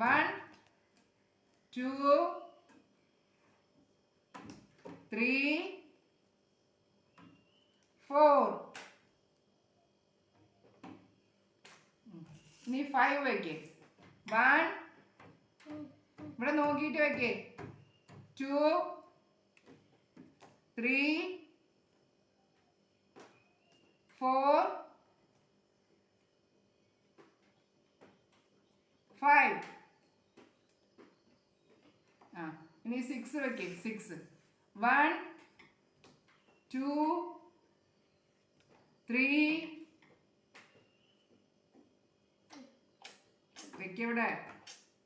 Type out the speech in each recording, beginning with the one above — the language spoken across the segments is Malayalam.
വൺ ടു ത്രീ ഫോർ നീ ഫൈവ് വയ്ക്കേ വൺ ഇവിടെ നോക്കിയിട്ട് വെക്കേ. ടു ത്രീ ഫോർ ഫൈവ് ഇനി സിക്സ് വെക്കേ സിക്സ് വൺ ടു ത്രീ വെക്ക ഇവിടെ.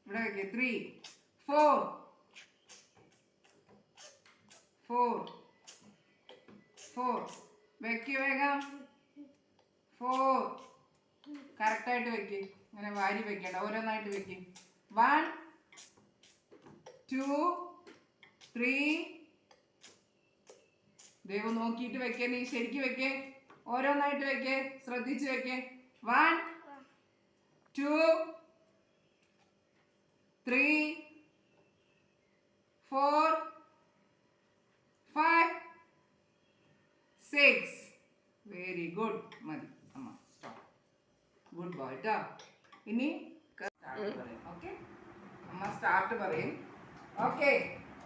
ഇവിടെ വെക്ക. ത്രീ ഫോർ ഫോർ ഫോർ വെക്ക വേഗം. ഫോർ കറക്റ്റായിട്ട് വെക്ക്. ഇങ്ങനെ വാരി വെക്കണ്ട. ഓരോന്നായിട്ട് വെക്ക്. വൺ ടു ത്രീ ദൈവം നോക്കിയിട്ട് വെക്കേ നീ ശരിക്ക് വെക്കേ. ഓരോന്നായിട്ട് വെക്കേ ശ്രദ്ധിച്ച് വെക്കേ. One two three four five six very good മതി. അമ്മ സ്റ്റോപ്പ് ഗുഡ് ബോയ് കേട്ടോ ഇനി സ്റ്റാർട്ട് പറയും. ഓക്കെ അമ്മ സ്റ്റാർട്ട് പറയും. ഓക്കെ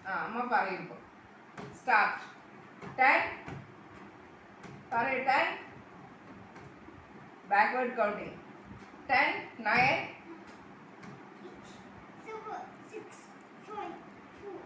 ആ അമ്മ പറയും ഇപ്പോൾ സ്റ്റാർട്ട് ടെൻ പറയൂ ten backward counting ten nine seven, six, five, four,